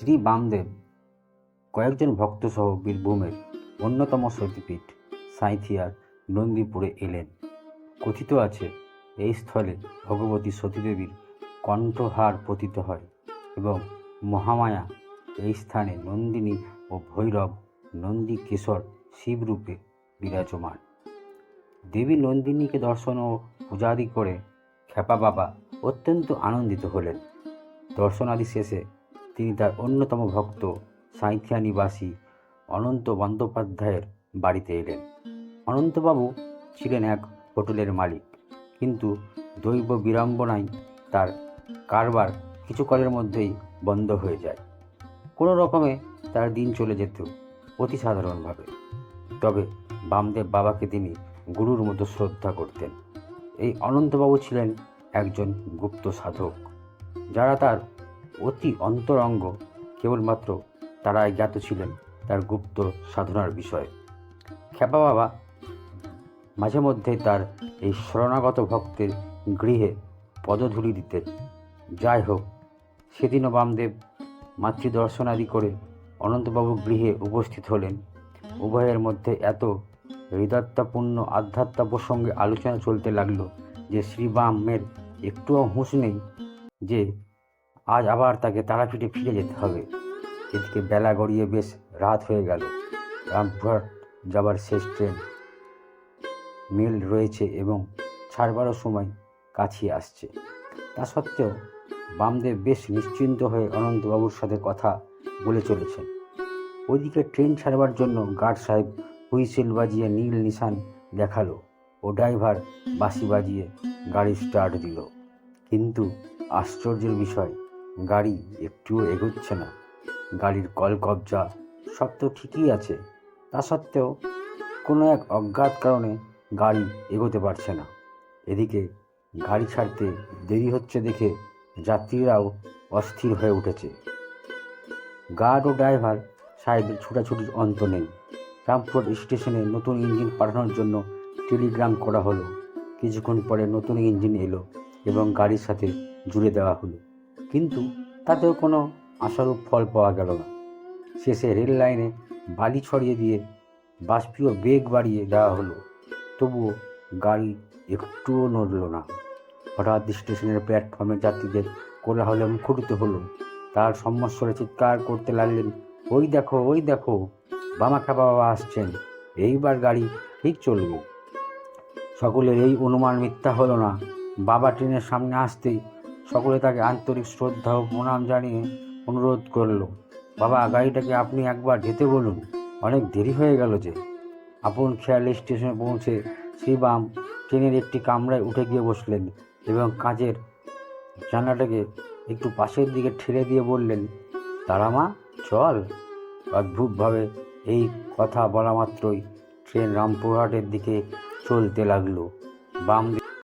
শ্রী বামদেব, কয়েকজন ভক্তসহ বীরভূমের অন্যতম সতীপীঠ সাঁইথিয়ার নন্দীপুরে এলেন। কথিত আছে, এই স্থলে ভগবতী সতীদেবীর কণ্ঠহার পতিত হয় এবং মহামায়া এই স্থানে নন্দিনী ও ভৈরব নন্দী কেশর শিবরূপে বিরাজমান। দেবী নন্দিনীকে দর্শন ও পূজাদি করে খ্যাপা বাবা অত্যন্ত আনন্দিত হলেন। দর্শনাদি শেষে তিনি তার অন্যতম ভক্ত, সাঁইথিয়া নিবাসী অনন্ত বন্দ্যোপাধ্যায়ের বাড়িতে এলেন। অনন্তবাবু ছিলেন এক হোটেলের মালিক, কিন্তু দৈব বিড়ম্বনায় তার কারবার কিছুকালের মধ্যেই বন্ধ হয়ে যায়। কোনো রকমে তার দিন চলে যেত অতি সাধারণভাবে। তবে বামদেব বাবাকে তিনি গুরুর মতো শ্রদ্ধা করতেন। এই অনন্তবাবু ছিলেন একজন গুপ্ত সাধক, যারা তার অতি অন্তরঙ্গ। কেবলমাত্র তারাই জ্ঞাত ছিলেন তার গুপ্ত সাধনার বিষয়ে। খ্যাপা বাবা মাঝে মধ্যে তার এই শরণাগত ভক্তের গৃহে পদধূলি দিতেন। যাই হোক, সেদিনও বামদেব মাতৃদর্শনাদি করে অনন্তবাবু গৃহে উপস্থিত হলেন। উভয়ের মধ্যে এত হৃদয়তাপূর্ণ আধ্যাত্ম প্রসঙ্গে আলোচনা চলতে লাগল যে শ্রীবামের একটুও হুঁশ নেই যে আজ আবার তাকে তারাপীঠে ফিরে যেতে হবে। এদিকে বেলা গড়িয়ে বেশ রাত হয়ে গেল। রামপুরহাট যাবার শেষ ট্রেন মিল রয়েছে এবং ছাড়বারও সময় কাছিয়ে আসছে। তা সত্ত্বেও বামদেব বেশ নিশ্চিন্ত হয়ে অনন্তবাবুর সাথে কথা বলে চলেছেন। ওইদিকে ট্রেন ছাড়বার জন্য গার্ড সাহেব হুইসেল বাজিয়ে নীল নিশান দেখাল ও ড্রাইভার বাঁশি বাজিয়ে গাড়ি স্টার্ট দিল। কিন্তু আশ্চর্যের বিষয় গাড়ি একটুও এগোচ্ছে না। গাড়ির কল কবজা সব তো ঠিকই আছে। তা সত্ত্বেও কোনো এক অজ্ঞাত কারণে গাড়ি এগোতে পারছে না। এদিকে গাড়ি ছাড়তে দেরি হচ্ছে দেখে যাত্রীরাও অস্থির হয়ে উঠেছে। গার্ড ও ড্রাইভার সাহেবের ছুটাছুটির অন্ত নেই। রামপুর স্টেশনে নতুন ইঞ্জিন পাঠানোর জন্য টেলিগ্রাম করা হলো। কিছুক্ষণ পরে নতুন ইঞ্জিন এলো এবং গাড়ির সাথে জুড়ে দেওয়া হলো। কিন্তু তাতেও কোনো আশারূপ ফল পাওয়া গেল না। শেষে রেল লাইনে বালি ছড়িয়ে দিয়ে বাষ্পীয় বেগ বাড়িয়ে দেওয়া হলো। তবুও গাড়ি একটুও নড়ল না। হঠাৎ স্টেশনের প্ল্যাটফর্মে যাত্রীদের কোলাহলে মুখরিত হলো। তার সম্মস্বরে চিৎকার করতে লাগলেন, ওই দেখো ওই দেখো বামাখা বাবা আসছেন, এইবার গাড়ি ঠিক চলবে। সকলের এই অনুমান মিথ্যা হলো না। বাবা ট্রেনের সামনে আসতেই সকলে তাকে আন্তরিক শ্রদ্ধা ও প্রণাম জানিয়ে অনুরোধ করল, বাবা, গাড়িটাকে আপনি একবার যেতে বলুন। অনেক দেরি হয়ে গেল যে। আপন খেয়ালে স্টেশনে পৌঁছে শ্রীবাম ট্রেনের একটি কামরায় উঠে গিয়ে বসলেন এবং কাঁচের জানলাটাকে একটু পাশের দিকে ঠেলে দিয়ে বললেন তারা মা, চল। অদ্ভুতভাবে এই কথা বলা মাত্রই ট্রেন রামপুরহাটের দিকে চলতে লাগল। বাম